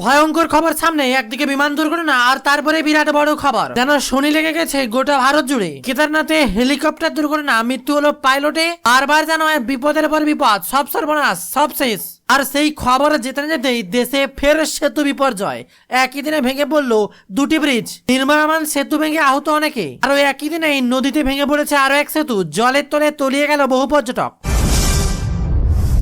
ভয়ঙ্কর খবর সামনে, একদিকে বিমান দুর্ঘটনা আর তারপরে বিরাট বড় খবর। যেন শনি লেগে গেছে গোটা ভারত জুড়ে, কেদারনাথে হেলিকপ্টার দুর্ঘটনা, মৃত্যু হলো পাইলটে, বারবার যেন বিপদের পর বিপদ, সব সর্বনাশ, সব শেষ। আর সেই খবর যেতে যেতেই দেশে ফের সেতু বিপর্যয়। একই দিনে ভেঙে পড়ল দুটি ব্রিজ নির্মাণ সেতু ভেঙে আহত অনেকে। আরও একই দিনে নদীতে ভেঙে পড়েছে আরও এক সেতু, জলের তলে তলিয়ে গেল বহু পর্যটক।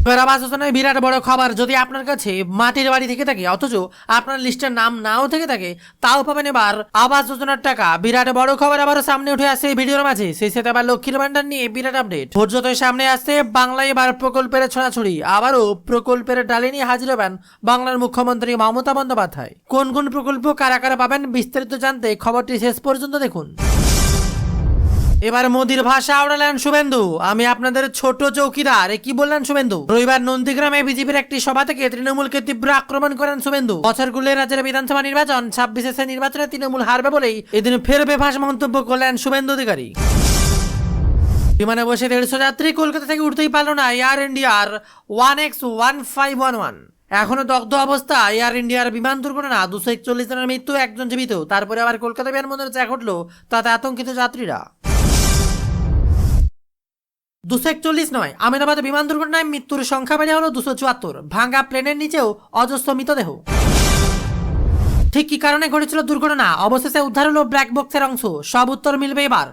এবার আবাস যোজনায় বিরাট বড় খবর। যদি আপনার কাছে মাটির বাড়ি থেকে থাকে, অথচ আপনার লিস্টের নাম নাও থেকে থাকে, তাও পাবেন এবার আবাস যোজনার টাকা। বিরাট বড় খবর আবারও সামনে উঠে আসছে এই ভিডিওর মাঝে। সেই সাথে আবার লক্ষ্মীর ভান্ডার নিয়ে বিরাট আপডেট ভোট যতই সামনে আসছে বাংলায় এবার প্রকল্পের ছড়াছড়ি। আবারও প্রকল্পের ডালে নিয়ে হাজির হবেন বাংলার মুখ্যমন্ত্রী মমতা বন্দ্যোপাধ্যায়। কোন কোন প্রকল্প কারা কারা পাবেন বিস্তারিত জানতে খবরটি শেষ পর্যন্ত দেখুন। এবার মোদির ভাষা আওড়ালেন শুভেন্দু। আমি আপনাদের ছোট চৌকিদার। কি বললেন শুভেন্দু? রবিবার নন্দীগ্রামে বিজেপির একটি সভা থেকে তৃণমূলকে তীব্র আক্রমণ করেন শুভেন্দু। বছর গুলে রাজ্যের বিধানসভা নির্বাচন ছাব্বিশে নির্বাচনে তৃণমূল হারবে বলেই এদিন ফের বেফাস মন্তব্য করলেন শুভেন্দু অধিকারী। বিমানে বসে দেড়শো যাত্রী কলকাতা থেকে উঠতেই পারল না এয়ার ইন্ডিয়ার one X one five one one. এখনও দগ্ধ অবস্থা, এয়ার ইন্ডিয়ার বিমান দুর্ঘটনা, দুশো একচল্লিশ জনের মৃত্যু, একজন জীবিত। তারপরে আবার কলকাতা বিমানবন্দরে যা ঘটলো, তাতে আতঙ্কিত যাত্রীরা। দুশো একচল্লিশ নয়। আহমেদাবাদে বিমান দুর্ঘটনায় মৃত্যুর সংখ্যা বেড়ে হলো দুশো চুয়াত্তর। ভাঙ্গা প্লেনের নিচেও অজস্র মৃতদেহ। ঠিক কি কারণে ঘটেছিল দুর্ঘটনা? অবশেষে উদ্ধার হলো ব্ল্যাক বক্সের অংশ। সব উত্তর মিলবে এবার।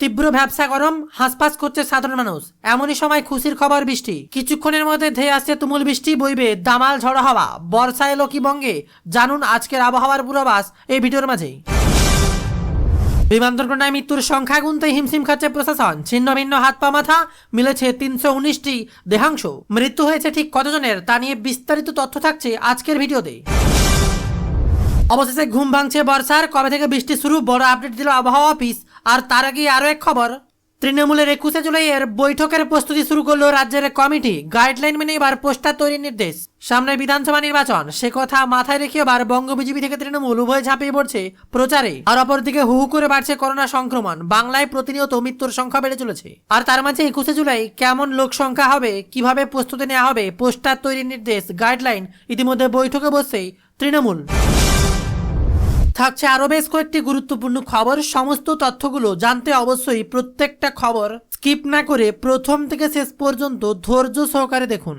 তীব্র ব্যবসা গরম হাঁসপাস করছে সাধারণ মানুষ। এমনই সময় খুশির খবর বৃষ্টি। কিছুক্ষণের মধ্যে ধেয়ে আসছে তুমুল বৃষ্টি, বইবে দামাল ঝড় হাওয়া। বর্ষা এলো কি বঙ্গে? জানুন আজকের আবহাওয়ার পূর্বাভাস এই ভিডিওর মাঝেই। বিমান দুর্ঘটনায় মৃত্যুর সংখ্যা গুনতে হিমশিম খাচ্ছে প্রশাসন। ছিন্ন ভিন্ন হাত পা মাথা, মিলেছে তিনশো উনিশটি দেহাংশ। মৃত্যু হয়েছে ঠিক কতজনের তা নিয়ে বিস্তারিত তথ্য থাকছে আজকের ভিডিওতে। অবশেষে ঘুম ভাঙছে বর্ষার। কবে থেকে বৃষ্টি শুরু? বড় আপডেট দিল আবহাওয়া অফিস। আর তার আগে আরও এক খবর। তৃণমূলের একুশে জুলাইয়ের বৈঠকের প্রস্তুতি শুরু করল রাজ্যের কমিটি। গাইডলাইন মেনে এবার পোস্টার তৈরির নির্দেশ। সামনে বিধানসভা নির্বাচন, সে কথা মাথায় রেখে এবার বঙ্গ বিজেপি থেকে তৃণমূল উভয় ঝাঁপিয়ে পড়ছে প্রচারে। আর অপরদিকে হু করে বাড়ছে করোনা সংক্রমণ, বাংলায় প্রতিনিয়ত মৃত্যুর সংখ্যা বেড়ে চলেছে। আর তার মাঝে একুশে জুলাই কেমন লোক সংখ্যা হবে, কীভাবে প্রস্তুতি নেওয়া হবে, পোস্টার তৈরির নির্দেশ, গাইডলাইন, ইতিমধ্যে বৈঠকে বসছেই তৃণমূল। থাকছে আরও বেশ কয়েকটি গুরুত্বপূর্ণ খবর। সমস্ত তথ্যগুলো জানতে অবশ্যই প্রত্যেকটা খবর স্কিপ না করে প্রথম থেকে শেষ পর্যন্ত ধৈর্য সহকারে দেখুন।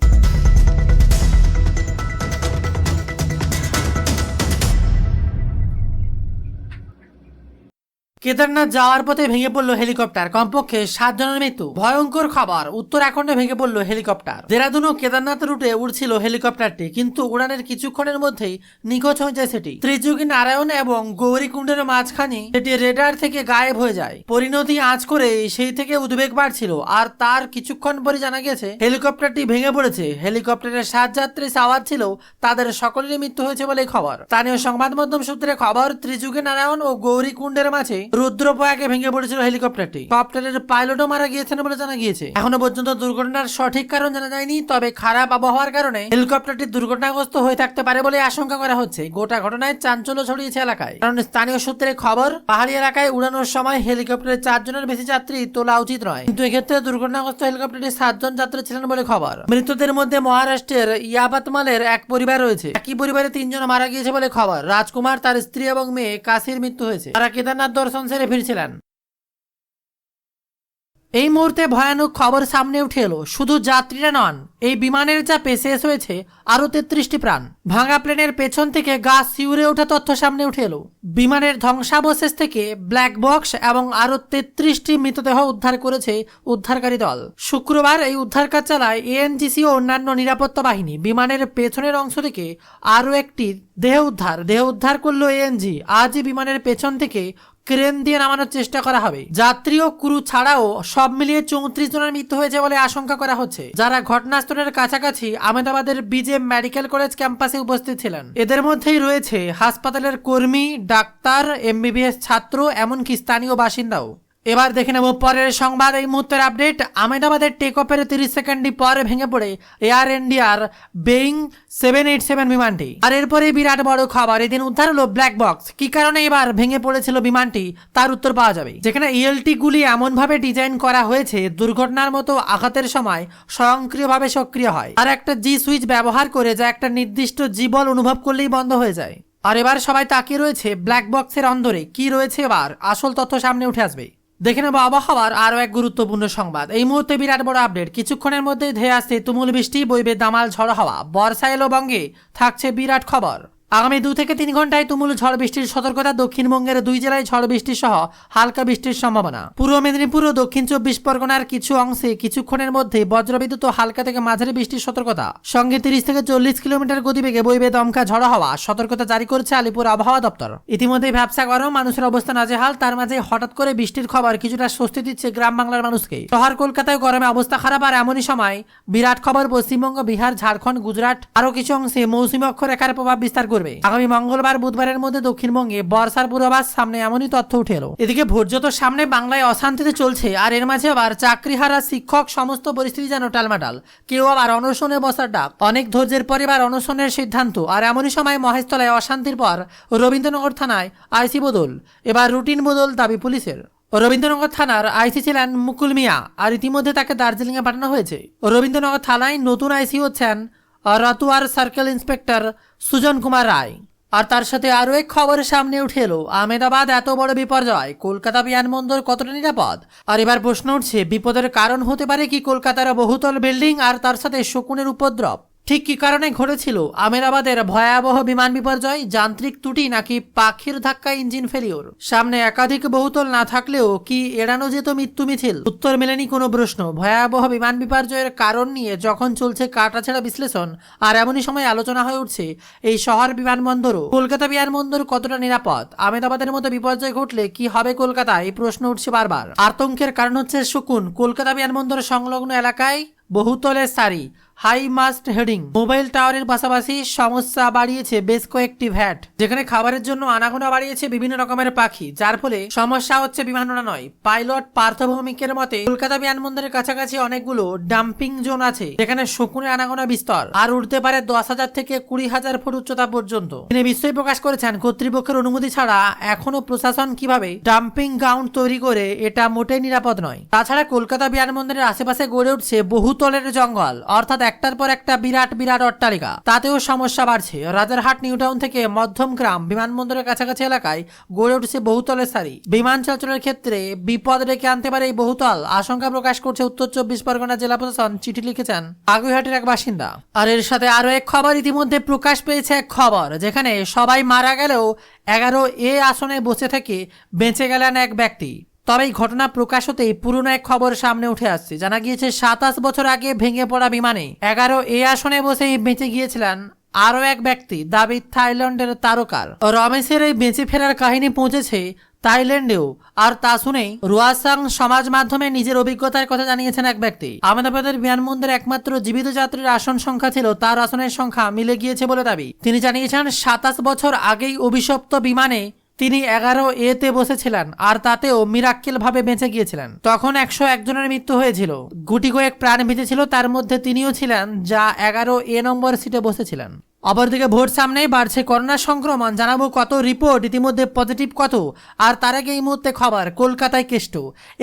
কেদারনাথ যাওয়ার পথে ভেঙে পড়ল হেলিকপ্টার। কমপক্ষে সাত জনের মৃত্যু। ভয়ঙ্কর খবর। উত্তরাখণ্ডে ভেঙে পড়ল হেলিকপ্টার। দেরাদুন ও কেদারনাথ রুটে উড়ছিল হেলিকপ্টারটি, কিন্তু উড়ানের কিছুক্ষণের মধ্যেই নিখোঁজ হয়ে যায় সেটি। ত্রিযুগী নারায়ণ এবং গৌরীকুণ্ডের মাঝখানে সেটি রেডার থেকে গায়েব হয়ে যায়। পরিণতি আঁচ করে সেই থেকে উদ্বেগ বাড়ছিল, আর তার কিছুক্ষণ পরে জানা গেছে, হেলিকপ্টারটি ভেঙে পড়েছে। হেলিকপ্টারের সাত যাত্রী সাওয়ার ছিল, তাদের সকলেরই মৃত্যু হয়েছে বলে খবর। স্থানীয় সংবাদ মাধ্যম সূত্রে খবর, ত্রিযুগী নারায়ণ ও গৌরীকুণ্ডের মাঝে রুদ্রপ্রয়াগে ভেঙে পড়েছিল হেলিকপ্টারটি। কপ্টারের পাইলটও মারা গিয়েছেন বলে জানা গিয়েছে। এখনও পর্যন্ত দুর্ঘটনার সঠিক কারণ জানা যায়নি, তবে খারাপ আবহাওয়ার কারণে হেলিকপ্টারটি দুর্ঘটনাগ্রস্ত হয়ে থাকতে পারে বলে আশঙ্কা করা হচ্ছে। গোটা ঘটনায় চাঞ্চল্য ছড়িয়েছে এলাকায়। কারণ স্থানীয় সূত্রে খবর, পাহাড়ি এলাকায় উড়ানোর সময় হেলিকপ্টারে চারজনের বেশি যাত্রী তোলা উচিত নয়। কিন্তু এক্ষেত্রে দুর্ঘটনাগ্রস্ত হেলিকপ্টারে সাতজন যাত্রী ছিলেন বলে খবর। মৃতদের মধ্যে মহারাষ্ট্রের ইয়াবাতমালের এক পরিবার রয়েছে। একই পরিবারে তিনজন মারা গিয়েছে বলে খবর। রাজকুমার, তার স্ত্রী এবং মেয়ে কাশির মৃত্যু হয়েছে। তারা কেদারনাথ দর্শন সেরে ফিরছিলেন। এই মুহূর্তে ভয়ানক খবর সামনে উঠে এলো। শুধু যাত্রীরা নন, এই বিমানের চাপে শেষ হয়েছে আরও তেত্রিশটি প্রাণ। ভাঙা প্লেনের পেছন থেকে গাছ শিউরে ওঠা তথ্য সামনে উঠে এলো। বিমানের ধ্বংসাবশেষ থেকে ব্ল্যাক বক্স এবং আরও তেত্রিশটি মৃতদেহ উদ্ধার করেছে উদ্ধারকারী দল। শুক্রবার এই উদ্ধার কাজ চালায় এএনজিসি ও অন্যান্য নিরাপত্তা বাহিনী বিমানের পেছনের অংশ থেকে আরও একটি দেহ উদ্ধার। দেহ উদ্ধার করল এএনজি। আজই বিমানের পেছন থেকে ক্রেন দিয়ে নামানোর চেষ্টা করা হবে। যাত্রী ও ক্রু ছাড়াও সব মিলিয়ে চৌত্রিশ জনের মৃত্যু হয়েছে বলে আশঙ্কা করা হচ্ছে। যারা ঘটনাস্থলের কাছাকাছি আহমেদাবাদের বিজে মেডিকেল কলেজ ক্যাম্পাসে উপস্থিত ছিলেন। এদের মধ্যেই রয়েছে হাসপাতালের কর্মী, ডাক্তার, এমবিবিএস ছাত্র, এমনকি স্থানীয় বাসিন্দাও। এবার দেখে নেব পরের সংবাদ। এই মুহূর্তের আপডেট আহমেদাবাদের টেক অফের তিরিশ সেকেন্ডই পরে ভেঙে পড়ে এয়ার ইন্ডিয়ার বেইং সেভেন এইট সেভেন বিমানটি। আর এরপরে বিরাট বড় খবর, এদিন উদ্ধার হলো ব্ল্যাক বক্স কি কারণে এবার ভেঙে পড়েছিল বিমানটি? তার উত্তর পাওয়া যাবে। যেখানে ইএলটি গুলি এমনভাবে ডিজাইন করা হয়েছে, দুর্ঘটনার মতো আঘাতের সময় স্বয়ংক্রিয়ভাবে সক্রিয় হয়। আর একটা জি সুইচ ব্যবহার করে যা একটা নির্দিষ্ট জীবল অনুভব করলেই বন্ধ হয়ে যায়। আর এবার সবাই তাকিয়ে রয়েছে ব্ল্যাক বক্সের অন্দরে। কি রয়েছে এবার? আসল তথ্য সামনে উঠে আসবে। দেখে নেব আবহাওয়ার আরও এক গুরুত্বপূর্ণ সংবাদ। এই মুহূর্তে বিরাট বড় আপডেট। কিছুক্ষণের মধ্যে ধেয়ে আসছে তুমুল বৃষ্টি, বইবে দামাল ঝড় হওয়া। বর্ষা এলো বঙ্গে, থাকছে বিরাট খবর। আগামী দু থেকে তিন ঘন্টায় তুমুল ঝড় বৃষ্টির সতর্কতা দক্ষিণবঙ্গের দুই জেলায় ঝড় বৃষ্টি সহ হালকা বৃষ্টির সম্ভাবনা। পূর্ব মেদিনীপুর ও দক্ষিণ চব্বিশ পরগনার কিছু অংশে কিছুক্ষণের মধ্যে বজ্রবিদ্যুৎ ও হালকা থেকে মাঝারি বৃষ্টির সতর্কতা। সঙ্গে তিরিশ থেকে চল্লিশ কিলোমিটার গতিবেগে বইবে দমকা ঝড় হওয়া, সতর্কতা জারি করেছে আলিপুর আবহাওয়া দপ্তর। ইতিমধ্যে ব্যবসা গরম, মানুষের অবস্থা নাজেহাল, তার মাঝে হঠাৎ করে বৃষ্টির খবর কিছুটা স্বস্তি দিচ্ছে গ্রাম বাংলার মানুষকে। শহর কলকাতায় গরমে অবস্থা খারাপ আর এমনই সময় বিরাট খবর পশ্চিমবঙ্গ, বিহার, ঝাড়খণ্ড, গুজরাট, আরও কিছু অংশে মৌসুমী অক্ষরেখার প্রভাব বিস্তার করবে। আগামী মঙ্গলবার, বুধবারের মধ্যে দক্ষিণবঙ্গে বর্ষার পূর্বাভাস সামনে এমনই তথ্য উঠে এলো। এদিকে ভোজ্য তো সামনে বাংলায় অশান্তিতে চলছে, আর এর মাঝে আবার চাকরিহারা শিক্ষক সমস্ত পরিস্থিতি যেন টালমাটাল। কেউ আবার অনশনে বসার ডাক। অনেক ধৈর্যের পরে এবার অনশনের সিদ্ধান্ত, আর এমনই সময় মহেশতলায় অশান্তির পর রবীন্দ্রনগর থানায় আইসি বদল। এবার রুটিন বদল দাবি পুলিশের। রবীন্দ্রনগর থানার আইসি ছিলেন মুকুল মিয়া, আর ইতিমধ্যে তাকে দার্জিলিংয়ে পাঠানো হয়েছে। রবীন্দ্রনগর থানায় নতুন আইসি হচ্ছেন রতুয়ার সার্কেল ইন্সপেক্টর সুজন কুমার রায়। আর তার সাথে আরও এক খবর সামনে উঠে এলো। আহমেদাবাদ এত বড় বিপর্যয়, কলকাতা বিমানবন্দর কতটা নিরাপদ? আর এবার প্রশ্ন উঠছে, বিপদের কারণ হতে পারে কি কলকাতার বহুতল বিল্ডিং আর তার সাথে শকুনের উপদ্রব? ঠিক কি কারণে ঘটেছিল? আমেরাবাদের ভয়াবহ বিমান বিপর্যয়, যান্ত্রিক ত্রুটি নাকি পাখির ধাক্কা ইঞ্জিন ফেলিওর সামনে একাধিক বহুতল না থাকলেও কি এড়ানো যেত মৃত্যু মিছিল? উত্তর মেলেনি কোনো প্রশ্ন। ভয়াবহ বিমান বিপর্যয়ের কারণ নিয়ে যখন চলছে কাটাছেড়া বিশ্লেষণ, আর এমনই সময় আলোচনা হয়ে উঠছে, এই শহর বিমানবন্দরও। কলকাতা বিমানবন্দর কতটা নিরাপদ? আমেদাবাদের মতো বিপর্যয় ঘটলে কি হবে কলকাতায়? এই প্রশ্ন উঠছে বারবার। আতঙ্কের কারণ হচ্ছে শকুন। কলকাতা বিমানবন্দর সংলগ্ন এলাকায় বহুতলের সারি। High mast heading. মোবাইল টাওয়ারের পাশাপাশি সমস্যা বাড়িয়েছে বেশ কয়েকটি ভ্যাট। যেখানে খাবারের জন্য আনাগোনা বাড়িয়েছে বিভিন্ন রকমের পাখি, যার ফলে সমস্যা হচ্ছে বিমাননা নয়। পাইলট পার্থভৌমিকের মতে, কলকাতা বিমানবন্দরের কাছাকাছি অনেকগুলো ডাম্পিং জোন আছে, যেখানে শকুনের আনাগোনা বিস্তর, আর উঠতে পারে দশ হাজার থেকে কুড়ি হাজার ফুট উচ্চতা পর্যন্ত। তিনি বিস্ময় প্রকাশ করেছেন, কর্তৃপক্ষের অনুমতি ছাড়া এখনও প্রশাসন কীভাবে ডাম্পিং গ্রাউন্ড তৈরি করে, এটা মোটেই নিরাপদ নয়। তাছাড়া কলকাতা বিমানবন্দরের আশেপাশে গড়ে উঠছে বহুতলের জঙ্গল, অর্থাৎ একটার পর একটা বিরাট বিরাট অট্টালিকা। তাতেও সমস্যা বাড়ছে। রাজারহাট নিউটাউন থেকে মধ্যমগ্রাম বিমানবন্দরের কাছাকাছি এলাকায় গড়ে উঠছে বহুতলের সারি বিমান চলাচলের ক্ষেত্রে বিপদ রেখে আনতে পারে এই বহুতল। আশঙ্কা প্রকাশ করছে উত্তর চব্বিশ পরগনা জেলা প্রশাসন, চিঠি লিখেছেন আগুইহাটের এক বাসিন্দা। আর এর সাথে আরও এক খবর ইতিমধ্যে প্রকাশ পেয়েছে এক খবর, যেখানে সবাই মারা গেলেও এগারো এ আসনে বসে থেকে বেঁচে গেলেন এক ব্যক্তি। তবে এই ঘটনা প্রকাশ হতেই পুরনো এক খবর সামনে উঠে আসছে। জানা গিয়েছে, সাতাশ বছর আগে ভেঙে পড়া বিমানে এগারো এ আসনে বসেই বেঁচে গিয়েছিলেন আরও এক ব্যক্তি দাবি থাইল্যান্ডের তারকার। রমেশের এই বেঁচে ফেরার কাহিনী পৌঁছেছে থাইল্যান্ডেও, আর তা শুনেই রুয়াসাং সমাজ মাধ্যমে নিজের অভিজ্ঞতার কথা জানিয়েছেন এক ব্যক্তি। আহমেদাবাদের বিমানবন্দরে একমাত্র জীবিত যাত্রীর আসন সংখ্যা ছিল, তার আসনের সংখ্যা মিলে গিয়েছে বলে দাবি। তিনি জানিয়েছেন, সাতাশ বছর আগেই অভিশপ্ত বিমানে তিনি এগারো এতে বসেছিলেন আর তাতেও মিরাক্কেলভাবে বেঁচে গিয়েছিলেন। তখন একশো একজনের মৃত্যু হয়েছিল। গুটি কয়েক প্রাণ বেঁচেছিল, তার মধ্যে তিনিও ছিলেন যা এগারো এ নম্বর সিটে বসেছিলেন। অপরদিকে ভোট সামনেই বাড়ছে করোনা সংক্রমণ। জানাব কত রিপোর্ট, ইতিমধ্যে পজিটিভ কত? আর তার আগে এই মুহূর্তে খবর, কলকাতায় কেষ্ট।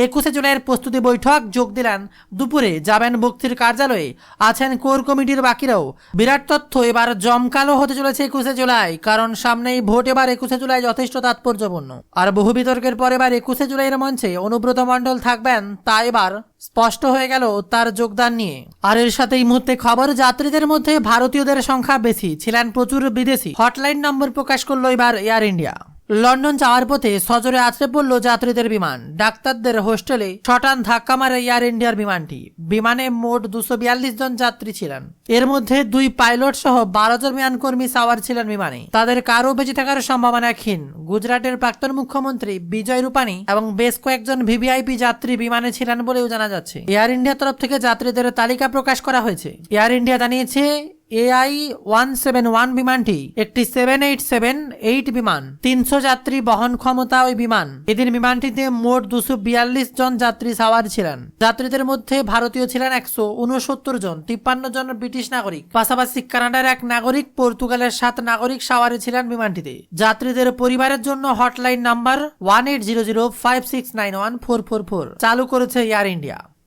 একুশে জুলাইয়ের প্রস্তুতি বৈঠক, যোগ দিলেন দুপুরে যাবেন বক্তির কার্যালয়ে। আছেন কোর কমিটির বাকিরাও। বিরাট তথ্য, এবার জমকালো হতে চলেছে একুশে জুলাই, কারণ সামনেই ভোট এবার একুশে জুলাই যথেষ্ট তাৎপর্যপূর্ণ। আর বহু বিতর্কের পর এবার একুশে জুলাইয়ের মঞ্চে অনুব্রত মণ্ডল থাকবেন, তা এবার স্পষ্ট হয়ে গেল তার যোগদান নিয়ে। আর এর সাথে এই মুহূর্তে খবর, যাত্রীদের মধ্যে ভারতীয়দের সংখ্যা বেশি। ছিলেন প্রচুর বিদেশি। হটলাইন নম্বর প্রকাশ করল এবার এয়ার ইন্ডিয়া লন্ডন যাওয়ার পথে সজরে আছড়ে পড়ল যাত্রীদের বিমান। ডাক্তারদের হোস্টেলে ছটান ধাক্কা মারে এয়ার ইন্ডিয়ার বিমানটি। বিমানে মোট দুশো বিয়াল্লিশ জন যাত্রী ছিলেন। এর মধ্যে দুই পাইলট সহ বারো জন বিমানকর্মী সাওয়ার ছিলেন বিমানে। তাদের কারও বেঁচে থাকার সম্ভাবনা ক্ষীণ। গুজরাটের প্রাক্তন মুখ্যমন্ত্রী বিজয় রূপানী এবং বেশ কয়েকজন ভিভিআইপি যাত্রী বিমানে ছিলেন বলেও জানা যাচ্ছে। এয়ার ইন্ডিয়ার তরফ থেকে যাত্রীদের তালিকা প্রকাশ করা হয়েছে। এয়ার ইন্ডিয়া জানিয়েছে এআই ওয়ান সেভেন ওয়ান বিমানটি একটি সেভেন এইট সেভেন এইট বিমান, তিনশো যাত্রী বহন ক্ষমতা ওই বিমান। এদিন বিমানটিতে মোট দুশো বিয়াল্লিশ জন যাত্রী সাওয়ার ছিলেন। যাত্রীদের মধ্যে ভারতীয় ছিলেন একশো উনসত্তর জন, তিপ্পান্ন জন ব্রিটিশ নাগরিক। পাশাপাশি কানাডার এক নাগরিক, পর্তুগালের সাত নাগরিক সাওয়ারে ছিলেন বিমানটিতে। যাত্রীদের পরিবারের জন্য hotline number one eight zero zero five six nine one four four four. চালু করেছে এয়ার ইন্ডিয়া।